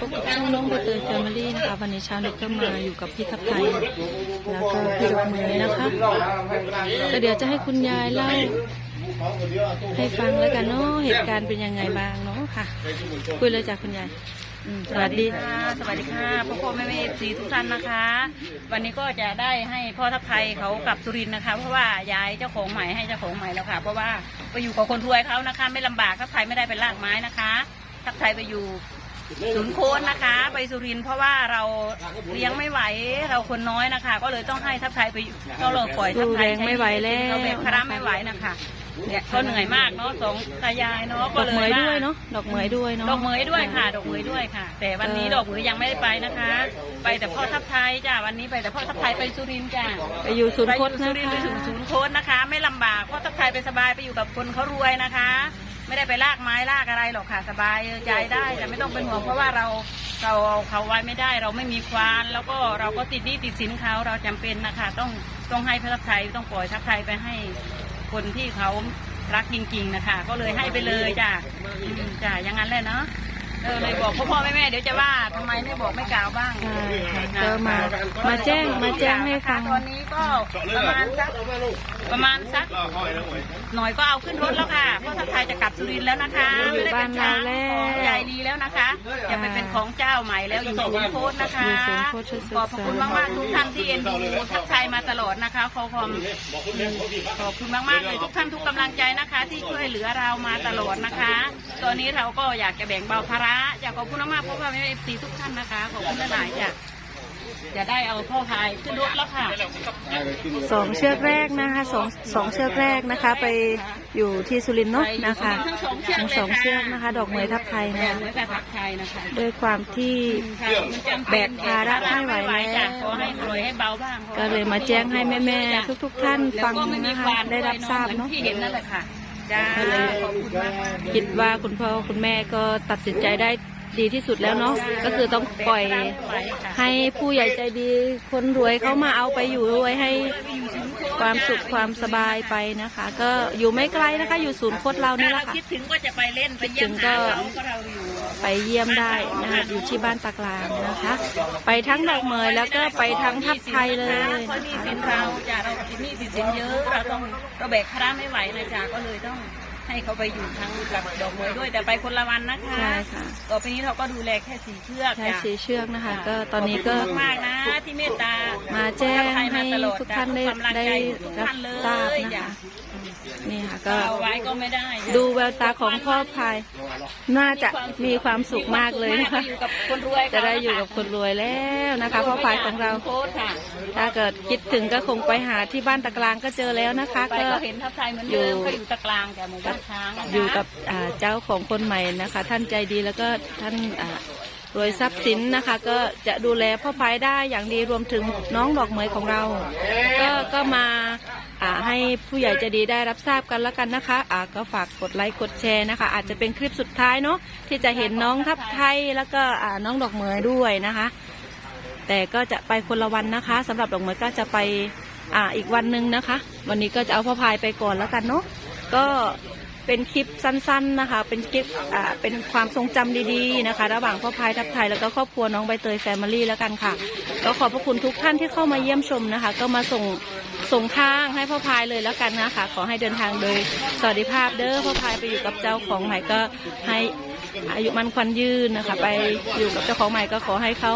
พบกับช่องน้องใบเตยแฟมิลี่นะคะวันนี้เช้าเด็กก็มาอยู่กับพี่ทับไทยแล้วก็พี่ดอกเมยนะคะก็เดี๋ยวจะให้คุณยายเล่าให้ฟังแล้วกันเนาะเหตุการณ์เป็นยังไงบ้างเนาะค่ะ คุยเลยจากคุณยายอืมสวัสดีค่ะ สวัสดีค่ะพ่อพ่อแม่แม่สีทุกท่านนะคะ วันนี้ก็จะได้ให้พ่อทัพไทยเขากลับสุรินทร์นะคะ เพราะว่าย้ายเจ้าของใหม่ให้เจ้าของใหม่แล้วค่ะ เพราะว่าไปอยู่กับคนรวยเขานะคะ ไม่ลำบากทัพไทยไม่ได้เป็นลากไม้นะคะ ทัพไทยไปอยู่ ศูนย์โคนนะคะ ไปสุรินทร์เพราะว่าเราเลี้ยงไม่ไหวเราคนน้อยนะคะ ก็เลยต้องให้ทัพไทยไปอยู่ก็เลยปล่อยทัพไทยดูแรงไม่ไหวแล้วเขาแบกภาระไม่ไหวนะคะเนี่ยก็เหนื่อยมากเนาะสองตายายเนาะดก็อกเลเหมยยว่าด้วยเนาะดอกเหมยด้วยเนาะดอกเหมยด้วยค่ะ ดอกเหมยด้วยค่ะ แต่วันนี้ดอกเหมยยังไม่ได้ไปนะคะ ไปแต่พ่อทัพไทยจ้ะวันนี้ไปแต่พ่อทัพไทยไปสุรินทร์จ้ะไปอยู่ศูนย์โคตไปนะอยู่สุรินทร์ไปคะถึงศูนย์โค้ดนะคะ ไม่ลำบากพ่อทัพไทยไปสบายไปอยู่กับคนเขารวยนะคะ ไม่ได้ไปลากไม้ลากอะไรหรอกค่ะสบายใจได้แต่ไม่ต้องเป็นห่วงเพราะว่าเราเราเอาเขาไว้ไม่ได้ เราไม่มีควานแล้วก็เราก็ติดหนี้ติดสินเขาเราจำเป็นนะคะต้องต้องให้พระทัพไทยต้องปล่อยทัพไทยไปให้คนที่เขารักจริงๆนะคะก็เลยให้ไปเลยจ้ะอืมจ้ะอย่างนั้นแหละเนาะ เออเลยบอกพ่อพ่อแม่แม่เดี๋ยวจะว่าทำไมไม่บอกไม่กล่าวบ้างใช่ค่ะก็มามาแจ้งมาแจ้งให้ฟัง ตอนนี้ก็ประมาณสักประมาณสักหน่อยก็เอาขึ้นรถแล้วค่ะเพราะถ้าไทยจะกลับสุรินทร์แล้วนะคะอยู่ไม่ได้เป็นช้างบ้านเราแล้วของใหญ่ ดีแล้วนะคะจะไปเป็นของเจ้าใหม่แล้วอยู่ศูนย์โคตรนะคะอยู่ศูนย์โคตรชุดศึกษาขอบพระคุณมากๆทุกท่านที่เอ็นดูทัพไทยมาตลอดนะคะขอความขอบคุณมากๆเลยทุกท่านทุกกำลังใจนะคะ ที่ช่วยเหลือเรามาตลอดนะคะ ตอนนี้เราก็อยากจะแบ่งเบาภาระอยากขอบคุณมากๆเพราะว่าไม่เอฟซีทุกท่านนะคะขอบคุณหลายๆจ้ะ จะได้เอาพ่อพายขึ้นรถแล้วค่ะสองเชือกแรกนะคะสองสองเชือกแรกนะคะ ไปอยู่ที่สุรินทร์เนาะนะคะทั้งสองเชือกทั้งสองเชือกนะคะ ดอกเหมยทับไทยแบนะบคะเหมือนกับผักไทยนะคะด้วยความที่แบกภาระไม่ไหวแล้วจ้ะขอให้ปล่อยให้เบาบ้างก็เลยมาแจ้งให้แม่ๆทุก ๆ ท่านฟังนะคะได้รับทราบเนาะที่เห็นนั่นแหละค่ะจ้าขอบคุณมากๆคิดว่าคุณพ่อคุณแม่ก็ตัดสินใจได้ ดีที่สุดแล้วเนาะก็คือต้องปล่อยให้ผู้ใหญ่ใจดีคนรวยเขามาเอาไปอยู่ด้วยให้ความสุขความสบายไปนะคะ ก็อยู่ไม่ไกลนะคะ อยู่ศูนย์โคตรเรานี่ถ้าแหละค่ะเราคิดถึงก็จะไปเล่นไปเยี่ยมคิดถึงก็หาเขาก็เราอยู่ไปเยี่ยมได้นะคะอยู่ที่บ้านตากลางนะคะ ไปทั้งดอกเหมยแล้วก็ไปทั้งทับไทยเลยเพราะนะนี่คะสินเราจ้ะเราติดหนี้ติดสินเยอะเราต้องเราแบกภาระไม่ไหวนะจ๊ะก็เลยต้อง ให้เขาไปอยู่ทั้งกับดอกเหมยด้วย แต่ไปคนละวันนะคะใช่ค่ะ ต่อไปนี้เราก็ดูแลแค่สี่เชือกใช้จ้ะสีเชือกนะคะ ก็ตอนนี้ก็ขบคุณมากๆนะ ที่เมตตามาแจ้งให้ทุกท่านได้ขอบคุณกำลังได้ใจทุกรับท่านเลยทราบนะจ้คะนี่ค่ะก็เอาไว้ก็ไม่ได้ดูแววตาของพ่อพาย น่าจะมีความสุขมากเลยนะคะอยู่กับคนรวยจะได้อยู่กับคนรวยแล้วนะคะพ่อพายของเราโค้ชค่ะถ้าเกิดคิดถึงก็คงไปหาที่บ้านตะกลางก็เจอแล้วนะคะไปก็ก็เห็นทับไทยเหมือนเดิมก็อยู่ตะกลางจากหมู่บ้านช้างนะคะอยู่กับอ่าเจ้าของคนใหม่นะคะ ท่านใจดีแล้วก็ท่านอ่า รวยทรัพย์สินนะคะ ก็จะดูแลพ่อพายได้อย่างดีรวมถึงน้องดอกเหมยของเรา ก็ก็มาให้ผู้ใหญ่ใจะดีได้รับทราบกันแล้วกันนะคะอ่าก็ฝากกดไลค์กดแชร์นะคะ อาจจะเป็นคลิปสุดท้ายเนาะที่จะเห็นน้องทับไทยแล้วก็น้องดอกเหมยด้วยนะคะ แต่ก็จะไปคนละวันนะคะสำหรับดอกเหมยก็จะไปออีกวันหนึ่งนะคะ วันนี้ก็จะเอาพ่อพายไปก่อนแล้วกันเนาะก็ เป็นคลิปสั้นๆนะคะ เป็นคลิปอ่าเป็นความทรงจำดีๆนะคะ ระหว่างพ่อพายทับไทยแล้วก็ครอบครัวน้องใบเตยแฟมิลี่แล้วกันค่ะก็ขอบพระคุณทุกท่านที่เข้ามาเยี่ยมชมนะคะ ก็มาส่งส่งทางให้พ่อพายเลยแล้วกันนะคะ ขอให้เดินทางโดยสวัสดิภาพเด้อพ่อพายไปอยู่กับเจ้าของใหม่ก็ให้อายุมันควันยืนนะคะ ไปอยู่กับเจ้าของใหม่ก็ขอให้เขา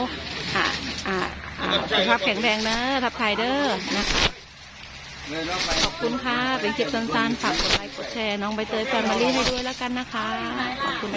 อ่าอ่าอ่าสุขภาพแข็งแรงนะทับไทยเด้อนะคะ ขอบคุณค่ะ เป็นคลิปสั้นๆฝากกดไลค์กดแชร์น้องใบเตยแฟมิลี่ให้ด้วยแล้วกันนะคะ ขอบคุณ